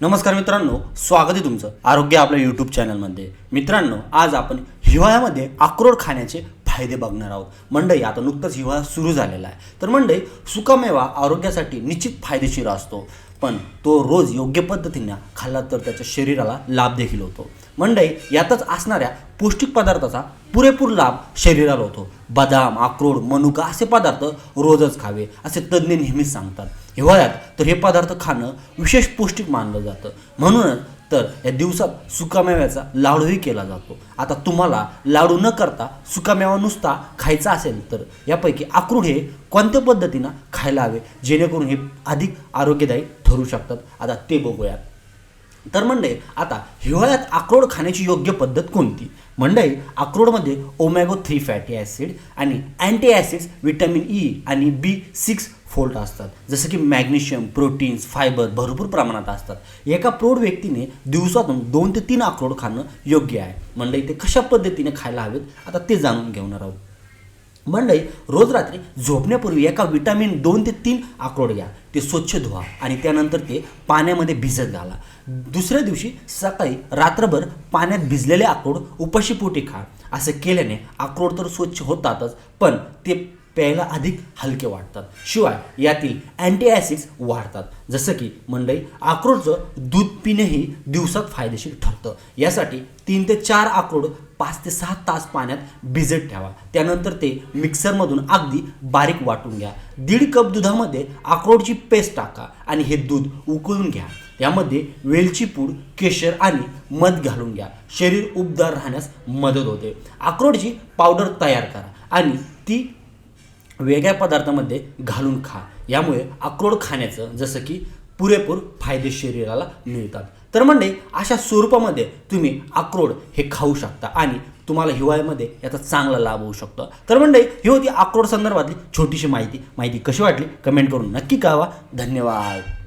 नमस्कार मित्रांनो स्वागत आहे तुमचं आरोग्य आपल्या यूट्यूब चॅनलमध्ये मित्रांनो आज आपण हिवाळ्यामध्ये अक्रोड खाण्याचे फायदे बघणार आहोत. मंडई आता नुकतंच हिवाळा सुरू झालेला आहे. तर मंडई सुकामेवा आरोग्यासाठी निश्चित फायदेशीर असतो. पण तो रोज योग्य पद्धतीने खाल्ला तर त्याच्या शरीराला लाभ देखील होतो. मंडई यातच असणाऱ्या पौष्टिक पदार्थाचा पुरेपूर लाभ शरीराला होतो. बदाम अक्रोड मनुका असे पदार्थ रोजच खावे असे तज्ज्ञ नेहमीच सांगतात. हिवाळ्यात तर हे पदार्थ खाणं विशेष पौष्टिक मानलं जातं. म्हणूनच तर या दिवसात सुकामेव्याचा लाडूही केला जातो. आता तुम्हाला लाडू न करता सुकामेवा नुसता खायचा असेल तर यापैकी अक्रोड हे कोणत्या पद्धतीनं खायला हवे? जेणेकरून हे अधिक आरोग्यदायी ठरू शकतात? आता ते बघूया तर म्हणजे आता हिवाळ्यात अक्रोड खाण्याची योग्य पद्धत कोणती? म्हणजे अक्रोडमध्ये ओमॅगो थ्री फॅटी ॲसिड आणि अँटी ॲसिड्स व्हिटॅमिन ई आणि बी सिक्स फोल्ट असतात. जसं की मॅग्नेशियम प्रोटीन्स फायबर भरपूर प्रमाणात असतात. एका प्रौढ व्यक्तीने दिवसातून दोन ते तीन अक्रोड खाणं योग्य आहे. मंडळी ते कशा पद्धतीने खायला हवेत आता ते जाणून घेणार आहोत. मंडळी रोज रात्री झोपण्यापूर्वी एका विटॅमिन दोन ते तीन अक्रोड घ्या. ते स्वच्छ धुवा आणि त्यानंतर ते पाण्यामध्ये भिजत घाला. दुसऱ्या दिवशी सकाळी रात्रभर पाण्यात भिजलेले अक्रोड उपाशीपोटी खा. असं केल्याने अक्रोड तर स्वच्छ होतातच पण ते प्यायला अधिक हलके वाटतात. शिवाय यातील अँटी ॲसिड्स वाढतात. जसं की मंडई अक्रोडचं दूध पिणेही दिवसात फायदेशीर ठरतं. यासाठी तीन ते चार अक्रोड पाच ते सहा तास पाण्यात भिजत ठेवा. त्यानंतर ते मिक्सरमधून अगदी बारीक वाटून घ्या. दीड कप दुधामध्ये अक्रोडची पेस्ट टाका आणि हे दूध उकळून घ्या. यामध्ये वेलची पूड केशर आणि मध घालून घ्या. शरीर उबदार राहण्यास मदत होते. अक्रोडची पावडर तयार करा आणि ती वेगळ्या पदार्थामध्ये घालून खा. यामुळे अक्रोड खाण्याचं जसं की पुरेपूर फायदे शरीराला मिळतात. तर म्हणजे अशा स्वरूपामध्ये तुम्ही अक्रोड हे खाऊ शकता आणि तुम्हाला हिवाळ्यामध्ये याचा चांगला लाभ होऊ शकतो. तर म्हणजे ही होती अक्रोड संदर्भातली छोटीशी माहिती. माहिती कशी वाटली? कमेंट करून नक्की कळवा. धन्यवाद.